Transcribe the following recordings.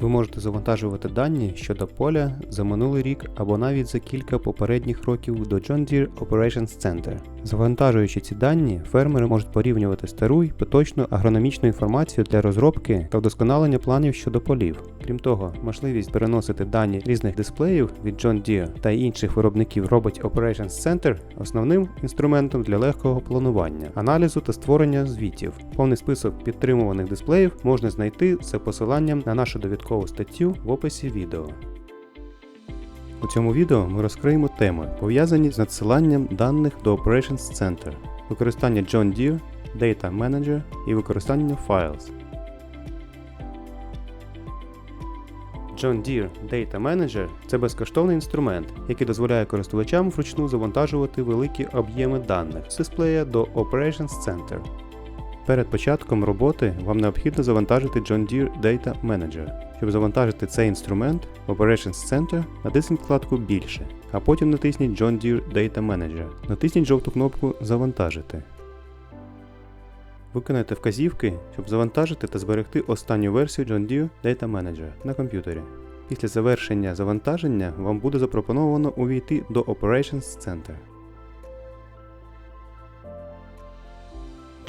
Ви можете завантажувати дані щодо поля за минулий рік або навіть за кілька попередніх років до John Deere Operations Center. Завантажуючи ці дані, фермери можуть порівнювати стару й поточну агрономічну інформацію для розробки та вдосконалення планів щодо полів. Крім того, можливість переносити дані різних дисплеїв від John Deere та інших виробників робить Operations Center основним інструментом для легкого планування, аналізу та створення звітів. Повний список підтримуваних дисплеїв можна знайти за посиланням на нашу довідкову статтю в описі відео. У цьому відео ми розкриємо теми, пов'язані з надсиланням даних до Operations Center, використання John Deere, Data Manager і використання Files. John Deere Data Manager це безкоштовний інструмент, який дозволяє користувачам вручну завантажувати великі об'єми даних з дисплея до Operations Center. Перед початком роботи вам необхідно завантажити John Deere Data Manager. Щоб завантажити цей інструмент в Operations Center, натисніть вкладку Більше, а потім натисніть John Deere Data Manager. Натисніть жовту кнопку Завантажити. Виконайте вказівки, щоб завантажити та зберегти останню версію John Deere Data Manager на комп'ютері. Після завершення завантаження вам буде запропоновано увійти до Operations Center.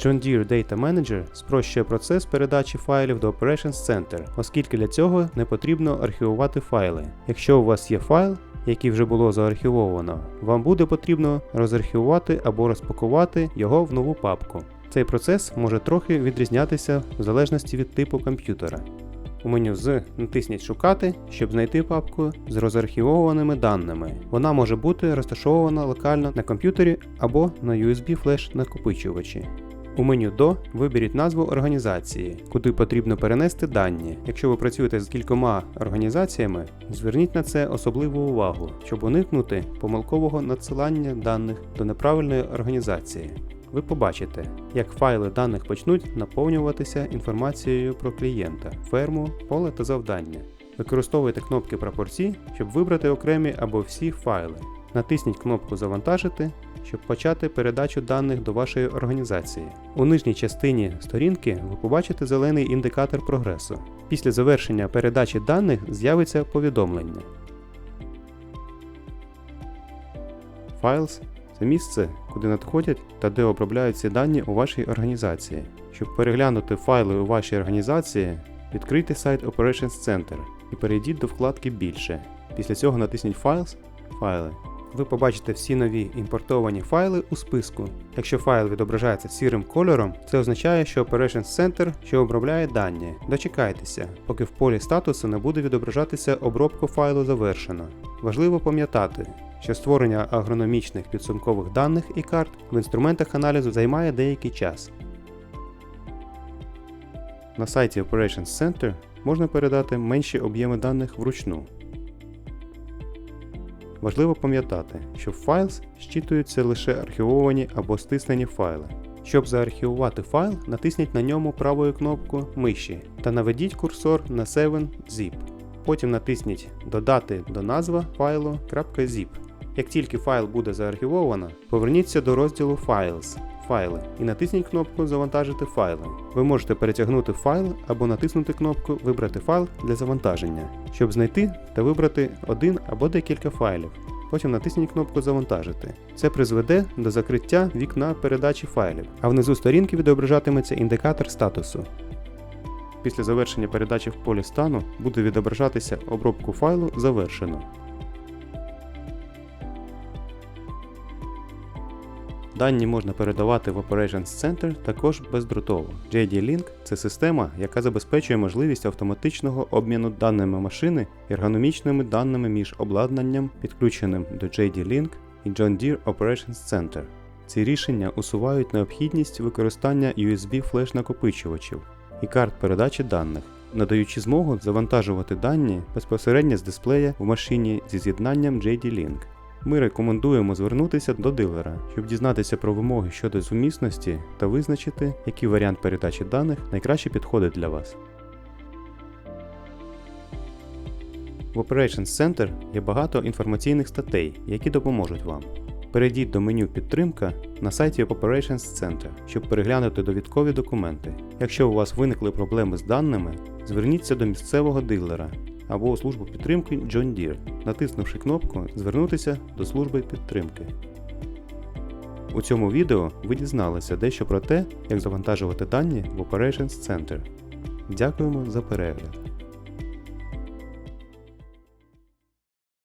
John Deere Data Manager спрощує процес передачі файлів до Operations Center, оскільки для цього не потрібно архівувати файли. Якщо у вас є файл, який вже було заархівовано, вам буде потрібно розархівувати або розпакувати його в нову папку. Цей процес може трохи відрізнятися в залежності від типу комп'ютера. У меню з натисніть Шукати, щоб знайти папку з розархівованими даними. Вона може бути розташована локально на комп'ютері або на USB флеш накопичувачі. У меню до виберіть назву організації, куди потрібно перенести дані. Якщо ви працюєте з кількома організаціями, зверніть на це особливу увагу, щоб уникнути помилкового надсилання даних до неправильної організації. Ви побачите, як файли даних почнуть наповнюватися інформацією про клієнта, ферму, поле та завдання. Використовуйте кнопки прапорці, щоб вибрати окремі або всі файли. Натисніть кнопку Завантажити, щоб почати передачу даних до вашої організації. У нижній частині сторінки ви побачите зелений індикатор прогресу. Після завершення передачі даних з'явиться повідомлення. Files це місце, куди надходять та де обробляються дані у вашій організації. Щоб переглянути файли у вашій організації, відкрийте сайт Operations Center і перейдіть до вкладки Більше. Після цього натисніть Files Файли. Ви побачите всі нові імпортовані файли у списку. Якщо файл відображається сірим кольором, це означає, що Operations Center що обробляє дані. Дочекайтеся, поки в полі статусу не буде відображатися обробку файлу завершено. Важливо пам'ятати, що створення агрономічних підсумкових даних і карт в інструментах аналізу займає деякий час. На сайті Operations Center можна передати менші об'єми даних вручну. Важливо пам'ятати, що в Files щитуються лише архівовані або стиснені файли. Щоб заархівувати файл, натисніть на ньому правою кнопкою миші та наведіть курсор на 7zip. Потім натисніть Додати до назва файлу. Як тільки файл буде заархівовано, поверніться до розділу Files файли і натисніть кнопку Завантажити файли. Ви можете перетягнути файл або натиснути кнопку Вибрати файл для завантаження, щоб знайти та вибрати один або декілька файлів. Потім натисніть кнопку Завантажити. Це призведе до закриття вікна передачі файлів, а внизу сторінки відображатиметься індикатор статусу. Після завершення передачі в полі стану буде відображатися обробку файлу завершено. Дані можна передавати в Operations Center також бездротово. JD-Link це система, яка забезпечує можливість автоматичного обміну даними машини ергономічними даними між обладнанням, підключеним до JD-Link і John Deere Operations Center. Ці рішення усувають необхідність використання USB флеш накопичувачів і карт передачі даних, надаючи змогу завантажувати дані безпосередньо з дисплея в машині зі з'єднанням JD-Link. Ми рекомендуємо звернутися до дилера, щоб дізнатися про вимоги щодо сумісності та визначити, який варіант передачі даних найкраще підходить для вас. В Operations Center є багато інформаційних статей, які допоможуть вам. Перейдіть до меню Підтримка на сайті Operations Center, щоб переглянути довідкові документи. Якщо у вас виникли проблеми з даними, зверніться до місцевого дилера або у службу підтримки John Deere, натиснувши кнопку Звернутися до служби підтримки. У цьому відео ви дізналися дещо про те, як завантажувати дані в Operations Center. Дякуємо за перегляд.